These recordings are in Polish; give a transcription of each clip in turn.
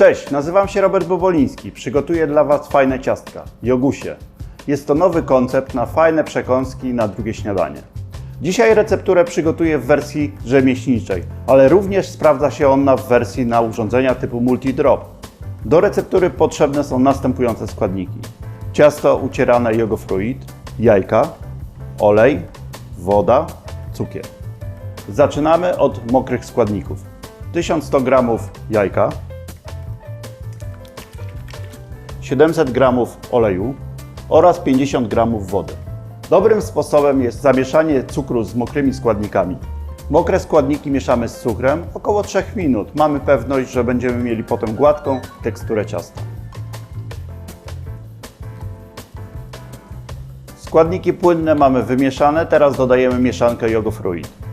Cześć, nazywam się Robert Boboliński. Przygotuję dla Was fajne ciastka, jogusie. Jest to nowy koncept na fajne przekąski na drugie śniadanie. Dzisiaj recepturę przygotuję w wersji rzemieślniczej, ale również sprawdza się ona w wersji na urządzenia typu multi-drop. Do receptury potrzebne są następujące składniki. Ciasto ucierane jogofruit, jajka, olej, woda, cukier. Zaczynamy od mokrych składników. 1100 g jajka, 700 g oleju oraz 50 g wody. Dobrym sposobem jest zamieszanie cukru z mokrymi składnikami. Mokre składniki mieszamy z cukrem około 3 minut. Mamy pewność, że będziemy mieli potem gładką teksturę ciasta. Składniki płynne mamy wymieszane, teraz dodajemy mieszankę jogofruit.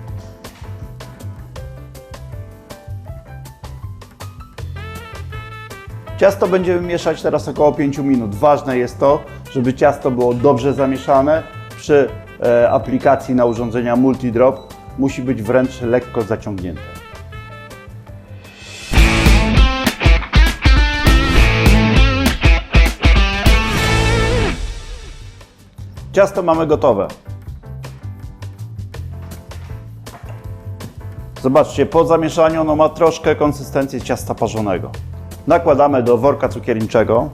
Ciasto będziemy mieszać teraz około 5 minut. Ważne jest to, żeby ciasto było dobrze zamieszane. Przy e, aplikacji na urządzenia multidrop musi być wręcz lekko zaciągnięte. Ciasto mamy gotowe. Zobaczcie, po zamieszaniu ono ma troszkę konsystencję ciasta parzonego. Nakładamy do worka cukierniczego.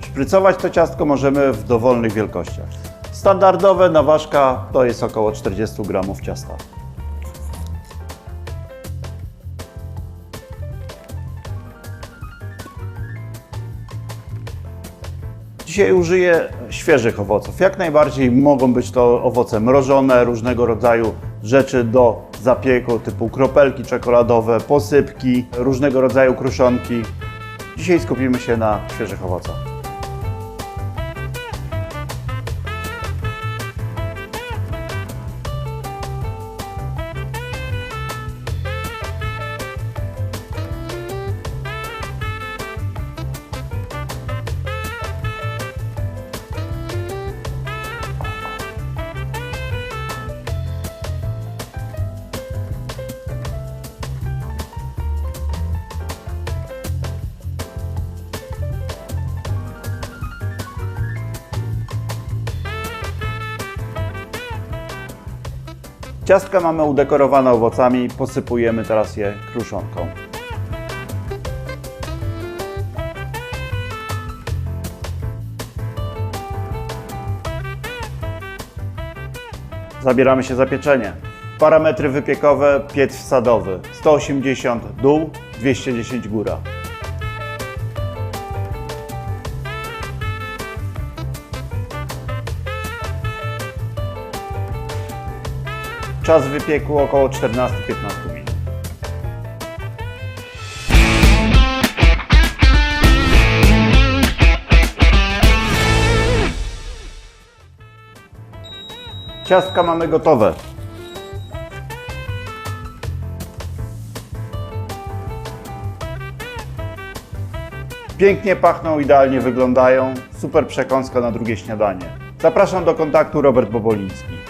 Szprycować to ciastko możemy w dowolnych wielkościach. Standardowe na ważka to jest około 40 gramów ciasta. Dzisiaj użyję świeżych owoców. Jak najbardziej mogą być to owoce mrożone, różnego rodzaju rzeczy do zapieku, typu kropelki czekoladowe, posypki, różnego rodzaju kruszonki. Dzisiaj skupimy się na świeżych owocach. Ciastka mamy udekorowane owocami, posypujemy teraz je kruszonką. Zabieramy się za pieczenie. Parametry wypiekowe, piec wsadowy 180 dół, 210 góra. Czas wypieku około 14-15 minut. Ciastka mamy gotowe. Pięknie pachną, idealnie wyglądają. Super przekąska na drugie śniadanie. Zapraszam do kontaktu Robert Boboliński.